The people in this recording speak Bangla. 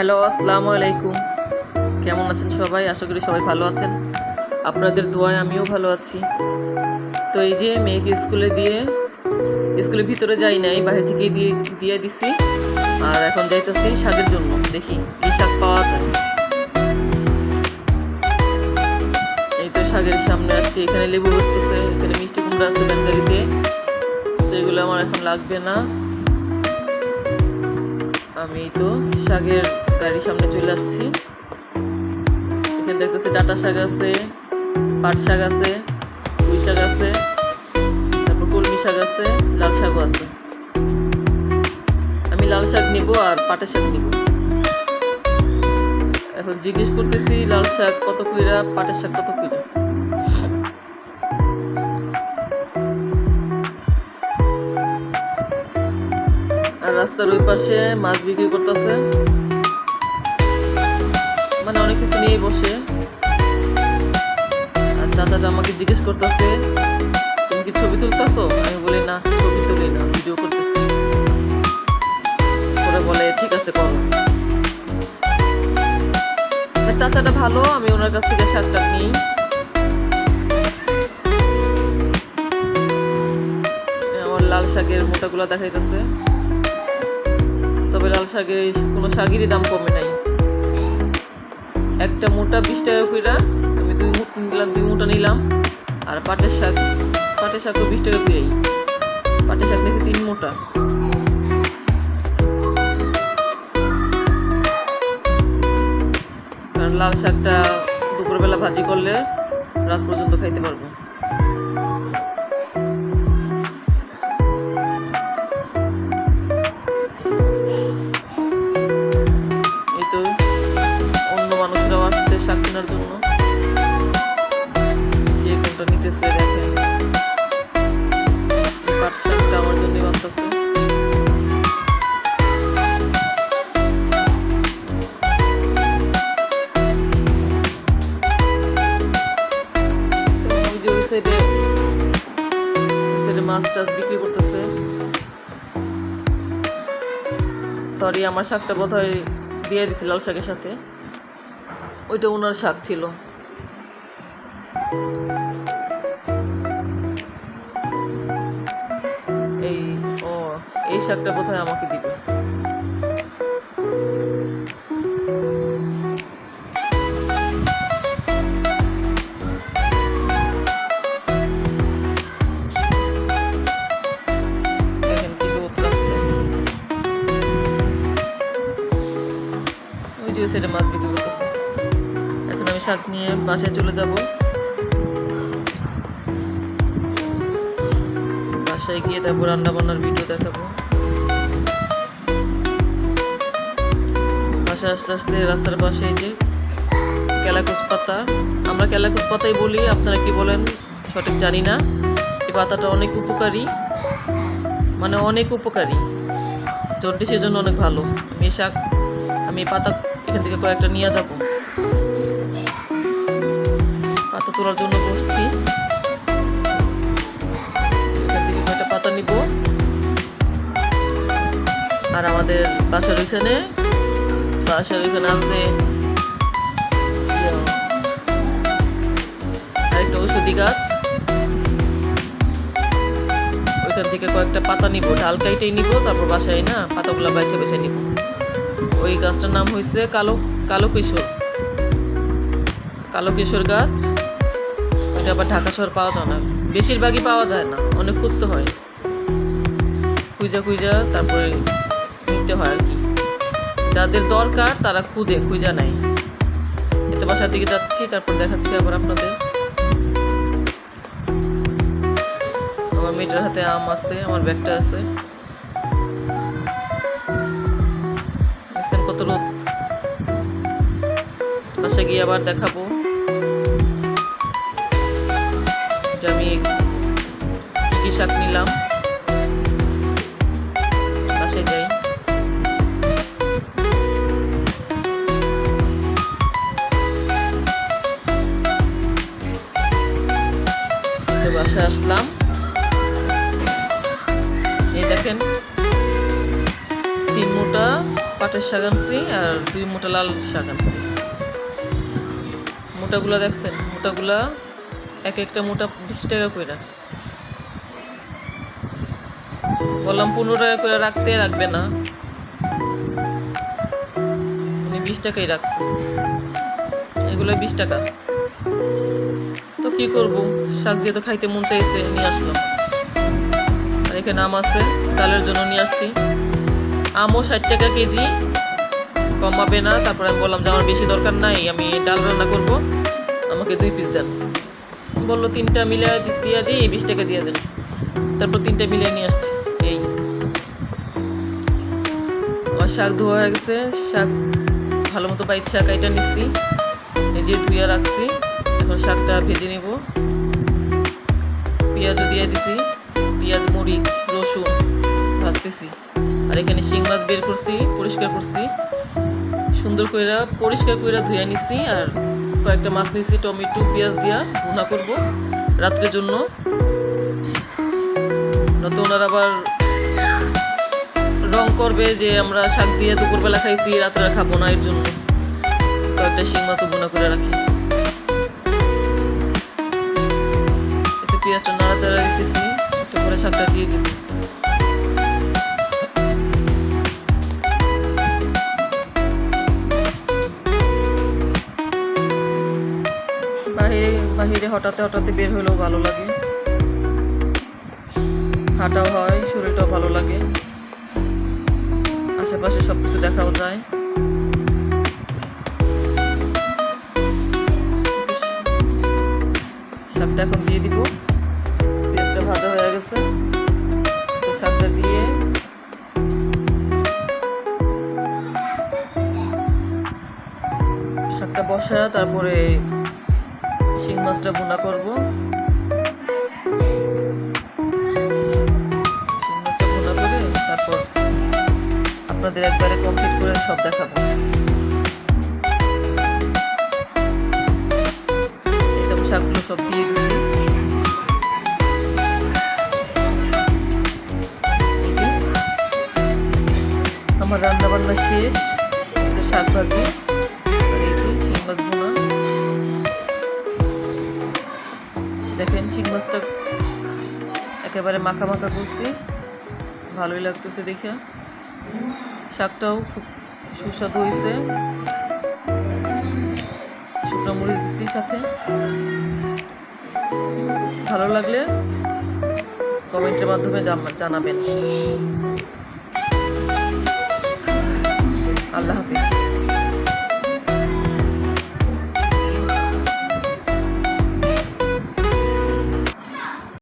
হ্যালো, আসসালামু আলাইকুম। কেমন আছেন সবাই? আশা করি সবাই ভালো আছেন। আপনাদের দোয়ায় আমিও ভালো আছি। তো এই যে মেয়েকে স্কুলে দিয়ে, স্কুলের ভিতরে যাই নাই বাইরে থেকে দিয়ে দিয়ে দিছি। আর এখন যাইতেছি শাকের জন্য। দেখি কি শাক পাওয়া যায়। এই তো শাকের সামনে আসছি। এখানে লেবু বসতেছে, এখানে মিষ্টি কুমড়া আছে ব্যাঙ্গালিতে তো এগুলো আমার এখন লাগবে না। আমি তো শাকের গাড়ির সামনে চলে আসছি। এখানে দেখতেছি ডাটা শাক আছে, পাট শাক আছে, পুঁই শাক আছে, তারপর কলমি শাক আছে, লাল শাকও আছে। আমি লাল শাক নিব আর পাটের শাক নিব। এখন জিজ্ঞেস করতেছি, লাল শাক কত কইরা, পাটের শাক কত কইরা? আর রাস্তার ওই পাশে মাছ বিক্রি করতেছে। কিছু নিয়ে বসে। আর চাচাটা আমাকে জিজ্ঞেস করতেছে, তুমি কি ছবি তুলতেছো? আমি বলি, না, ছবি তুলি না ভিডিও করতেছি। ওরা বলে, ঠিক আছে, করো। চাচাটা ভালো, আমি ওনার কাছ থেকে শাকটা নিই। আমার লাল শাকের মোটাগুলো দেখাইতেছে। তবে লাল শাকের কোনো শাকেরই দাম কমে নাই। একটা মোটা বিশ টাকা কইরা আমি দুই নিলাম, দুই মোটা নিলাম, আর পাটের শাক, পাটের শাকও বিশ টাকা কইরাই। পাটের শাক নিয়েছি তিন মোটা। কারণ লাল শাকটা দুপুরবেলা ভাজি করলে রাত পর্যন্ত খাইতে পারব। শাক কেনার জন্য। কে কোনটা নিতেছে, দেখেন। পাট আমার জন্যই বাঁচতেছে সাইডে মাছ টাছ বিক্রি করতেছে। সরি আমার শাকটা বোধ হয় দিয়ে দিছে লাল শাকের সাথে। ওইটা ওনার শাক ছিল। এই ও এই শাকটা কোথায় আমাকে দিবে। আমি শাক নিয়ে বাসায় চলে যাব। বাসায় গিয়ে তারপর রান্না বান্নার ভিডিও দেখাবো। বাসায় আস্তে আস্তে রাস্তার পাশে যে ক্যালাকুস পাতা। আমরা ক্যালাকুস পাতাই বলি, আপনারা কি বলেন? সঠিক জানি না। এই পাতাটা অনেক উপকারী। মানে অনেক উপকারী। জন্ডিসের জন্য অনেক ভালো। আমি শাক আমি পাতা এখান থেকে কয়েকটা নিয়ে যাব। পাতা তোলার জন্য বসছি। পাতা নিব? আর আমাদের বাসার ওইখানে? বাসার ওইখানে ইয়া, আরেকটা ঔষধি গাছ। ওইখান থেকে কয়েকটা পাতা নিব ডাল কাইটেই নিব তারপর বাসায় না পাতাগুলো বেছে বেছে নিব। ওই গাছটার নাম হয়েছে কালো কালো কিশোর কালো কিশোর গাছ। ওইটা আবার ঢাকা শহর পাওয়া যায় না। বেশিরভাগই পাওয়া যায় না। অনেক খুঁজতে হয়। খুঁজা খুঁজা তারপরে নিতে হয় আর কি। যাদের দরকার তারা খুঁজে, খুঁজা নেয়। এতে বাসার দিকে যাচ্ছি, তারপর দেখাচ্ছি আবার আপনাদের। আমার মেয়েটার হাতে আম আছে, আমার ব্যাগটা আছে। কত রোদ। বাসায় গিয়ে আবার দেখাবো। শাক নিলাম। বাসায় যাই। তো বাসায় আসলাম। এই দেখেন, তিন মোটা পাটের শাক আনছি আর দুই মোটা লাল শাক আনছি। মোটাগুলা দেখছেন? মোটাগুলা এক একটা মোটা বিশ টাকা করে বললাম পনেরো টাকা করে রাখতে রাখবে না। উনি বিশ টাকাই রাখছে। এগুলো বিশ টাকা। তো কি করব? শাক যেহেতু খাইতে মন চাইছে, নিয়ে আসলাম। আর এখানে আম আছে, ডালের জন্য নিয়ে আসছি। আমও ষাট টাকা কেজি, কমাবে না। তারপর আমি বললাম যে আমার বেশি দরকার নাই, আমি ডাল রান্না করব। আমাকে দুই পিস দেন। বলল তিনটা মিলিয়ে দিয়ে দিই, বিশ টাকা দিয়ে দেন। তারপর তিনটা মিলিয়ে নিয়ে আসছি। আমার শাক ধোয়া হয়ে গেছে, শাক ভালো মতো বাইক শাক এটা নিচ্ছি, এই ধুয়ে রাখছি, এখন শাকটা ভেজে নেব। পেঁয়াজও দিয়ে দিছি, পেঁয়াজ, মরিচ, রসুন ভাজতেছি। আর এখানে শিং মাছ বের করছি, পরিষ্কার করছি। সুন্দর কইরা, পরিষ্কার কইরা ধুয়ে নিছি, আর কয়েকটা মাছ নিছি, টমেটো, পেঁয়াজ দিয়া ভুনা করব রাত্রের জন্য। নয়তো ওনার আবার রং করবে যে আমরা শাক দিয়ে দুপুরবেলা খাইছি, রাত্রে খাব না, এর জন্য কয়েকটা শিং মাছও ভুনা করে রাখি। একটু পেঁয়াজটা নাড়াচাড়া দিতেছি, একটু করে শাকটা দিয়ে দিব। বাহিরে বাহিরে হঠাতে হঠাতে বের হলেও ভালো লাগে। হাঁটাও হয়, শরীরটাও ভালো লাগে। আশেপাশে সব কিছু দেখাও যায়। শাকটা এখন দিয়ে দিব। পেঁয়াজটা ভাজা হয়ে গেছে। তো শাকটা দিয়ে শাকটা বসা তারপরে শিং মাছটা ভুনা করব। আপনাদের একবারে কমপ্লিট করে সব দেখাবো। শাকগুলো সব দিয়ে দিছি। আমার রান্না বান্না শেষ তো শাক ভাজি শিং মাছ ভুনা। দেখেন শিং মাছটা একেবারে মাখা মাখা করছি, ভালোই লাগতেছে দেখে। শাকটাও খুব সুস্বাদু হয়েছে। শুকনো মরিচ দিচ্ছি সাথে। ভালো লাগলে কমেন্টের মাধ্যমে জানাবেন। আল্লাহ হাফিজ।